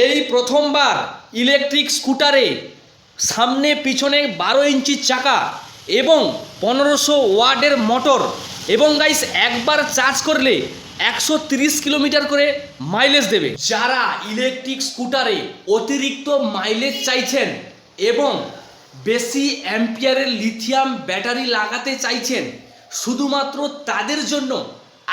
এই প্রথমবার ইলেকট্রিক স্কুটারে সামনে পিছনে বারো ইঞ্চির চাকা এবং পনেরোশো ওয়ার্ডের মোটর। এবং গাইস একবার চার্জ করলে একশো তিরিশ কিলোমিটার করে মাইলেজ দেবে। যারা ইলেকট্রিক স্কুটারে অতিরিক্ত মাইলেজ চাইছেন এবং বেশি অ্যাম্পিয়ারের লিথিয়াম ব্যাটারি লাগাতে চাইছেন, শুধুমাত্র তাদের জন্য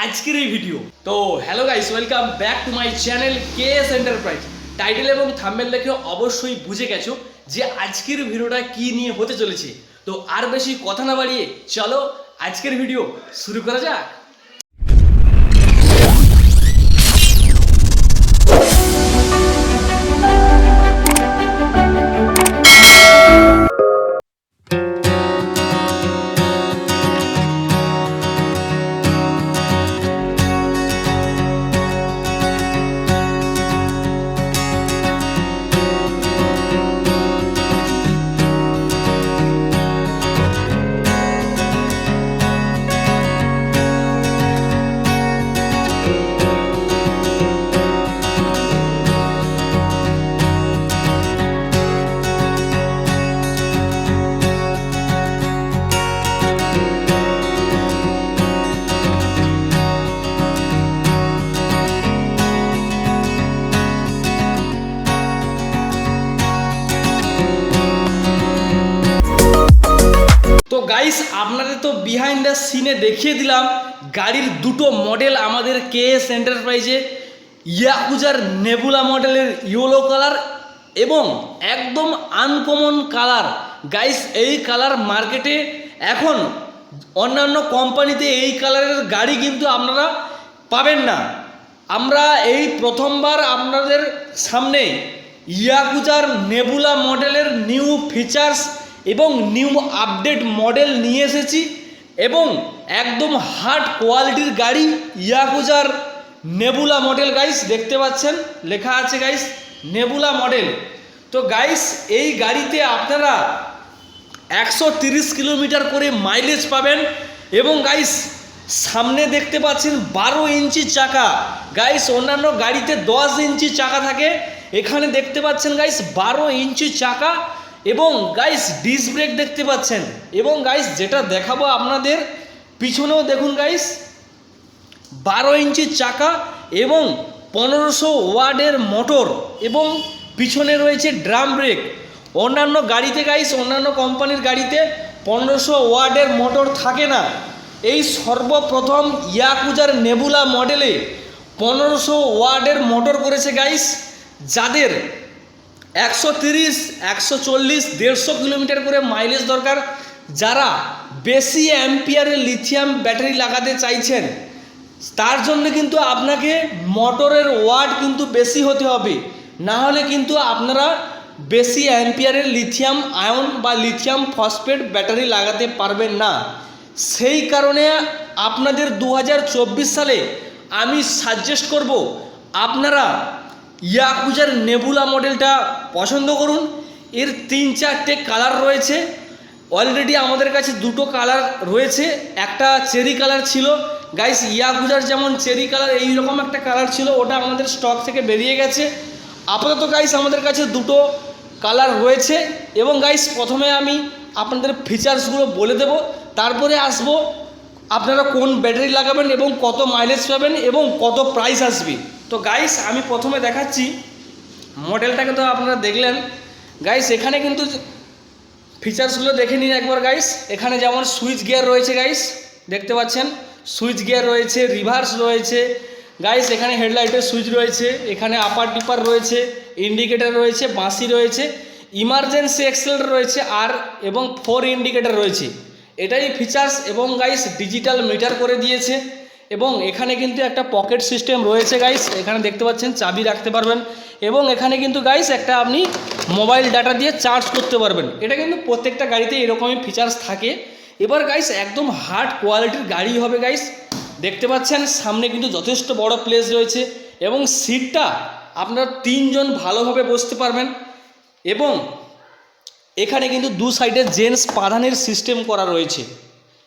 আজকের এই ভিডিও তো hello guys welcome back to my channel K S enterprise title এবং থাম্বেল দেখে অবশ্যই বুঝে গেছো যে আজকের ভিডিওটা কি নিয়ে হতে চলেছে। তো আর বেশি কথা না বাড়িয়ে চলো আজকের ভিডিও শুরু করা যাক। গাইস আপনাদের তো বিহাইন্ড দ্য সিনে দেখিয়ে দিলাম, গাড়ির দুটো মডেল আমাদের কে এস এন্টারপ্রাইজে ইয়াকুজার নেবুলা মডেলের ইয়েলো কালার এবং একদম আনকমন কালার গাইস এই কালার মার্কেটে এখন অন্যান্য কোম্পানিতে এই কালারের গাড়ি কিন্তু আপনারা পাবেন না। আমরা এই প্রথমবার আপনাদের সামনে ইয়াকুজার নেবুলা মডেলের নিউ ফিচার্স এবং নিউ আপডেট মডেল নিয়ে এসেছি এবং একদম হার্ড কোয়ালিটির গাড়ি ইয়াকুজার নেবুলা মডেল গাইস দেখতে পাচ্ছেন? লেখা আছে গাইস নেবুলা মডেল তো গাইস এই গাড়িতে আপনারা একশো কিলোমিটার করে মাইলেজ পাবেন এবং গাইস সামনে দেখতে পাচ্ছেন বারো ইঞ্চি চাকা। গাইস অন্যান্য গাড়িতে দশ ইঞ্চি চাকা থাকে। এখানে দেখতে পাচ্ছেন গাইস বারো ইঞ্চি চাকা এবং গাইস ডিস ব্রেক দেখতে পাচ্ছেন। এবং গাইস যেটা দেখাবো আপনাদের, পিছনেও দেখুন গাইস বারো ইঞ্চি চাকা এবং পনেরোশো ওয়ার্ডের মোটর এবং পিছনে রয়েছে ড্রাম ব্রেক অন্যান্য গাড়িতে গাইস অন্যান্য কোম্পানির গাড়িতে পনেরোশো ওয়ার্ডের মোটর থাকে না। এই সর্বপ্রথম ইয়াকুজার নেবুলা মডেলে পনেরোশো ওয়ার্ডের মোটর করেছে গাইস যাদের একশো তিরিশ, একশো চল্লিশ, দেড়শো কিলোমিটার করে মাইলেজ দরকার। যারা বেশি অ্যাম্পিয়ারের লিথিয়াম ব্যাটারি লাগাতে চাইছেন, তার জন্য কিন্তু আপনাকে মোটরের ওয়াট কিন্তু বেশি হতে হবে। না হলে কিন্তু আপনারা বেশি অ্যাম্পিয়ারের লিথিয়াম আয়ন বা লিথিয়াম ফসফেট ব্যাটারি লাগাতে পারবেন না। সেই কারণে আপনাদের দু হাজার চব্বিশ সালে আমি সাজেস্ট করব, আপনারা ইয়াকুজার নেবুলা মডেলটা পছন্দ করুন। এর তিন চারটে কালার রয়েছে। অলরেডি আমাদের কাছে দুটো কালার রয়েছে। একটা চেরি কালার ছিল। গাইস ইয়াকুজার যেমন চেরি কালার এই রকম একটা কালার ছিল। ওটা আমাদের স্টক থেকে বেরিয়ে গেছে। আপাতত গাইস আমাদের কাছে দুটো কালার রয়েছে। এবং গাইস প্রথমে আমি আপনাদের ফিচার্সগুলো বলে দেব। তারপরে আসব আপনারা কোন ব্যাটারি লাগাবেন এবং কত মাইলেজ পাবেন এবং কত প্রাইস আসবে। তো গাইস আমি প্রথমে দেখাচ্ছি মডেলটাকে তো আপনারা দেখলেন। গাইস এখানে কিন্তু ফিচার্সগুলো দেখে নিন একবার গাইস এখানে যেমন সুইচ গিয়ার রয়েছে গাইস দেখতে পাচ্ছেন? সুইচ গিয়ার রয়েছে রিভার্স রয়েছে। গাইস এখানে হেডলাইটের সুইচ রয়েছে, এখানে আপার ডিপার রয়েছে ইন্ডিকেটার রয়েছে, বাঁশি রয়েছে ইমার্জেন্সি এক্সেলেটার রয়েছে, আর এবং ফোর ইন্ডিকেটার রয়েছে। এটাই ফিচার্স এবং গাইস ডিজিটাল মিটার করে দিয়েছে। এবং এখানে কিন্তু একটা পকেট সিস্টেম রয়েছে গাইস এখানে দেখতে পাচ্ছেন, চাবি রাখতে পারবেন। এবং এখানে কিন্তু গাইস একটা আপনি মোবাইল ডাটা দিয়ে চার্জ করতে পারবেন। এটা কিন্তু প্রত্যেকটা গাড়িতে এরকমই ফিচার্স থাকে। এবার গাইস একদম হার্ড কোয়ালিটির গাড়ি হবে গাইস দেখতে পাচ্ছেন, সামনে কিন্তু যথেষ্ট বড় প্লেস রয়েছে। এবং সিটটা আপনারা তিনজন ভালোভাবে বসতে পারবেন। এবং এখানে কিন্তু দু সাইডে জেন্টস পাধানের সিস্টেম করা রয়েছে।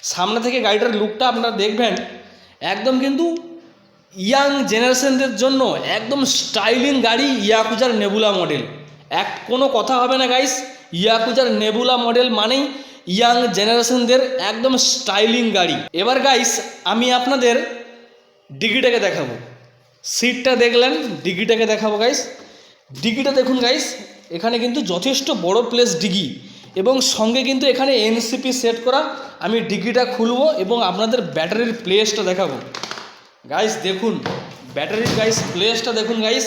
সামনে থেকে গাড়িটার লুকটা আপনারা দেখবেন। একদম কিন্তু ইয়াং জেনারেশনদের জন্য একদম স্টাইলিং গাড়ি ইয়াকুজার নেবুলা মডেল এক, কোনো কথা হবে না গাইস ইয়াকুজার নেবুলা মডেল মানেই ইয়াং জেনারেশনদের একদম স্টাইলিং গাড়ি। এবার গাইস আমি আপনাদের ডিগিটাকে দেখাবো। সিটটা দেখলেন ডিগিটাকে দেখাবো গাইস ডিগিটা দেখুন গাইস এখানে কিন্তু যথেষ্ট বড় প্লেস ডিগি এবং সঙ্গে কিন্তু এখানে এনসিপি সেট করা। আমি ডিগিটা খুলবো এবং আপনাদের ব্যাটারির প্লেসটা দেখাবো। গাইস দেখুন, ব্যাটারির গাইস প্লেসটা দেখুন গাইস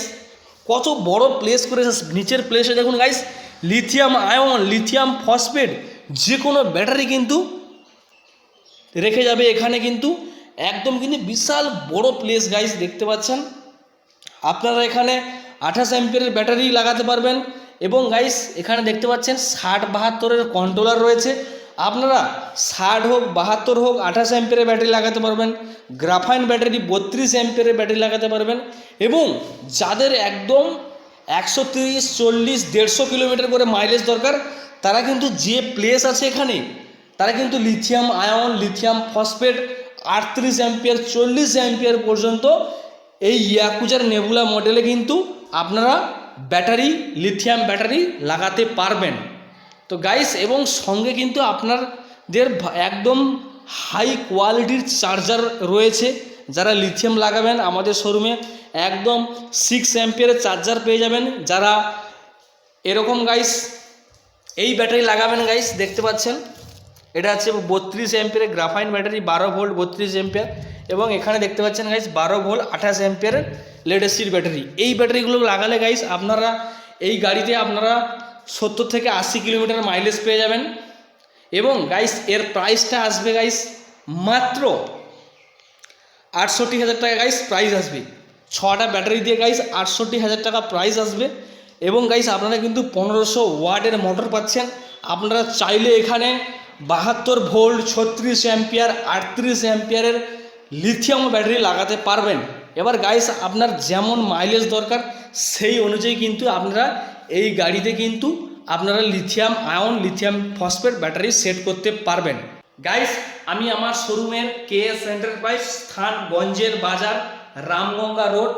কত বড় প্লেস করেছে, নিচের প্লেসে দেখুন guys lithium ion lithium phosphate যে কোনো ব্যাটারি কিন্তু রেখে যাবে এখানে কিন্তু। একদম কিন্তু বিশাল বড় প্লেস গাইস দেখতে পাচ্ছেন। আপনারা এখানে আঠাশ অ্যাম্পিয়ারের ব্যাটারি লাগাতে পারবেন। এবং গাইস এখানে দেখতে পাচ্ছেন ষাট বাহাত্তরের কন্ট্রোলার রয়েছে। আপনারা ষাট হোক, বাহাত্তর হোক, আঠাশ অ্যাম্পিয়ারের ব্যাটারি লাগাতে পারবেন গ্রাফাইন ব্যাটারি বত্রিশ অ্যাম্পিয়ারের ব্যাটারি লাগাতে পারবেন এবং যাদের একদম একশো তিরিশ, চল্লিশ, দেড়শো কিলোমিটার করে মাইলেজ দরকার, তারা কিন্তু যে প্লেস আছে এখানে, তারা কিন্তু লিথিয়াম আয়ন লিথিয়াম ফসফেট আটত্রিশ অ্যাম্পিয়ার চল্লিশ অ্যাম্পিয়ার পর্যন্ত এই ইয়াকুজার নেবুলা মডেলে কিন্তু আপনারা ব্যাটারি লিথিয়াম ব্যাটারি লাগাতে পারবেন। তো গাইস এবং সঙ্গে কিন্তু আপনাদের একদম হাই কোয়ালিটির চার্জার রয়েছে। যারা লিথিয়াম লাগাবেন, আমাদের শোরুমে একদম সিক্স অ্যাম্পিয়ারের চার্জার পেয়ে যাবেন। যারা এরকম গাইস এই ব্যাটারি লাগাবেন গাইস দেখতে পাচ্ছেন। এটা হচ্ছে বত্রিশ অ্যাম্পিয়ারের গ্রাফাইন ব্যাটারি, বারো ভোল্ট বত্রিশ অ্যাম্পিয়ার এবং এখানে দেখতে পাচ্ছেন গাইস বারো ভোল্ট আঠাশ অ্যাম্পিয়ারের লেডেসির ব্যাটারি এই ব্যাটারিগুলো লাগালে গাইস আপনারা এই গাড়িতে আপনারা সত্তর থেকে আশি কিলোমিটার মাইলেজ পেয়ে যাবেন। এবং গাইস এর প্রাইসটা আসবে গাইস মাত্র আটষট্টি হাজার টাকা গাইস প্রাইস আসবে। ছটা ব্যাটারি দিয়ে গাইস আটষট্টি হাজার টাকা প্রাইস আসবে। এবং গাইস আপনারা কিন্তু পনেরোশো ওয়াটের মোটর পাচ্ছেন। আপনারা চাইলে এখানে বাহাত্তর ভোল্ট, ছত্রিশ অ্যাম্পিয়ার, আটত্রিশ অ্যাম্পিয়ারের লিথিয়াম ব্যাটারি লাগাতে পারবেন। এবার গাইস আপনার যেমন মাইলেজ দরকার, সেই অনুযায়ী কিন্তু আপনারা এই গাড়িতে কিন্তু আপনারা lithium ion lithium phosphate battery set করতে পারবেন। গাইস আমি আমার শোরুমের কে এস এন্টারপ্রাইজ স্থান গঞ্জের বাজার, রামগঙ্গা রোড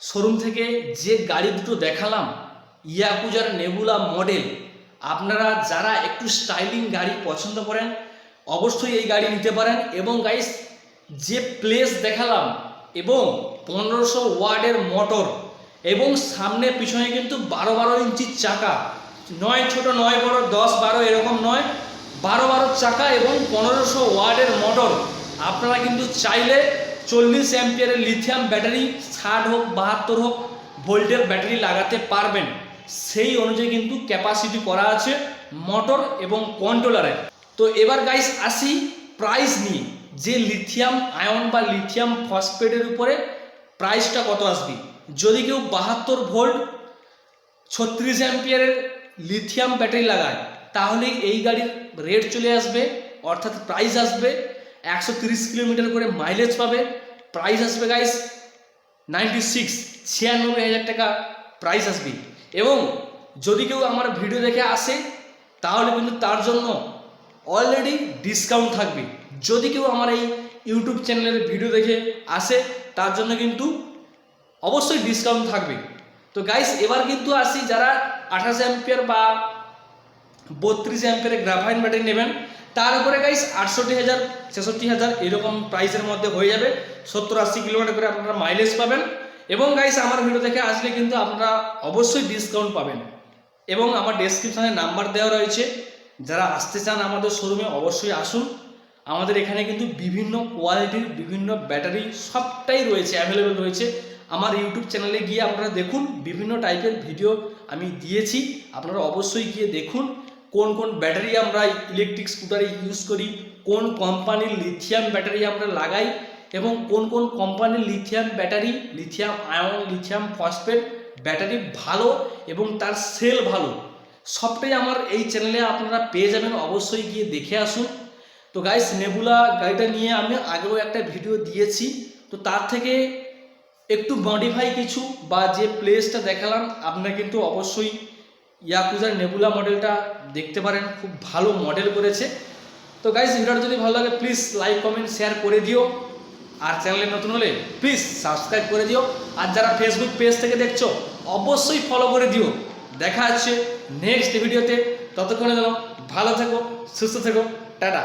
শোরুম থেকে যে গাড়ি দুটো দেখালাম ইয়াকুজার নেবুলা মডেল আপনারা যারা একটু স্টাইলিং গাড়ি পছন্দ করেন, অবশ্যই এই গাড়ি নিতে পারেন। এবং গাইস যে প্লেস দেখালাম এবং পনেরোশো ওয়ার্ডের মোটর এবং সামনে পিছনে কিন্তু বারো বারো ইঞ্চির চাকা। নয় ছোট, নয় বড়, দশ বারো এরকম নয়। বারো বারো চাকা এবং পনেরোশো ওয়ার্ডের মোটর আপনারা কিন্তু চাইলে চল্লিশ অ্যাম্পিয়ারের লিথিয়াম ব্যাটারি ষাট হোক, বাহাত্তর হোক ভোল্টের ব্যাটারি লাগাতে পারবেন। সেই অনুযায়ী কিন্তু ক্যাপাসিটি করা আছে মোটর এবং কন্ট্রোলারের তো এবার গাইস আসি প্রাইস নিয়ে। যে লিথিয়াম আয়ন বা লিথিয়াম ফসফেটের উপরে প্রাইসটা কত আসবে? যদি কেউ বাহাত্তর ভোল্ট ছত্রিশ অ্যাম্পিয়ারের লিথিয়াম ব্যাটারি লাগায়, তাহলে এই গাড়ির রেট চলে আসবে, অর্থাৎ প্রাইস আসবে একশো তিরিশ কিলোমিটার করে মাইলেজ পাবে। প্রাইস আসবে গাইস নাইনটি সিক্স ছিয়ানব্বই হাজার টাকা প্রাইস আসবে। এবং যদি কেউ আমার ভিডিও দেখে আসে, তাহলে কিন্তু তার জন্য অলরেডি ডিসকাউন্ট থাকবে। যদি কেউ আমার এই ইউটিউব চ্যানেলের ভিডিও দেখে আসে, তার জন্য কিন্তু অবশ্যই ডিসকাউন্ট থাকবে। তো গাইস এবার কিন্তু আসি যারা আঠাশ অ্যাম্পিয়ার বা বত্রিশ অ্যাম্পিয়ারের গ্রাফাইন ব্যাটারি নেবেন, তার উপরে গাইস আটষট্টি হাজার, ছেষট্টি হাজার এরকম প্রাইসের মধ্যে হয়ে যাবে। সত্তর, আশি কিলোমিটার করে আপনারা মাইলেজ পাবেন। এবং গাইস আমার ভিডিও দেখে আসলে কিন্তু আপনারা অবশ্যই ডিসকাউন্ট পাবেন। এবং আমার ডেসক্রিপশনে নাম্বার দেওয়া রয়েছে। যারা আসতে চান আমাদের শোরুমে অবশ্যই আসুন। আমাদের এখানে কিন্তু বিভিন্ন কোয়ালিটির বিভিন্ন ব্যাটারি সবটাই রয়েছে অ্যাভেলেবেল রয়েছে। আমার ইউটিউব চ্যানেলে গিয়ে আপনারা দেখুন, বিভিন্ন টাইপের ভিডিও আমি দিয়েছি। আপনারা অবশ্যই গিয়ে দেখুন, কোন কোন ব্যাটারি আমরা ইলেকট্রিক স্কুটারে ইউজ করি, কোন কোম্পানির লিথিয়াম ব্যাটারি আমরা লাগাই, এবং কোন কোন কোম্পানির lithium battery lithium ion lithium phosphate battery ভালো এবং তার সেল ভালো। সবটাই আমার এই চ্যানেলে আপনারা পেয়ে যাবেন, অবশ্যই গিয়ে দেখে আসুন। তো গাইস নেবুলা গাড়িটা নিয়ে আমি আগেও একটা ভিডিও দিয়েছি। তো তার থেকে একটু মডিফাই কিছু বা যে প্লেসটা দেখালাম, আপনারা কিন্তু অবশ্যই ইয়াকুজার নেবুলা মডেলটা দেখতে পারেন। খুব ভালো মডেল করেছে। তো গাইস ভিডিওটা যদি ভালো লাগে প্লিজ লাইক কমেন্ট শেয়ার করে দিও। আর চ্যানেলে নতুন হলে প্লিজ সাবস্ক্রাইব করে দিও। আর যারা ফেসবুক পেজ থেকে দেখছ, অবশ্যই ফলো করে দিও। দেখা হচ্ছে নেক্সট ভিডিওতে। ততক্ষণে যেন ভালো থেকো সুস্থ থেকো টাটা।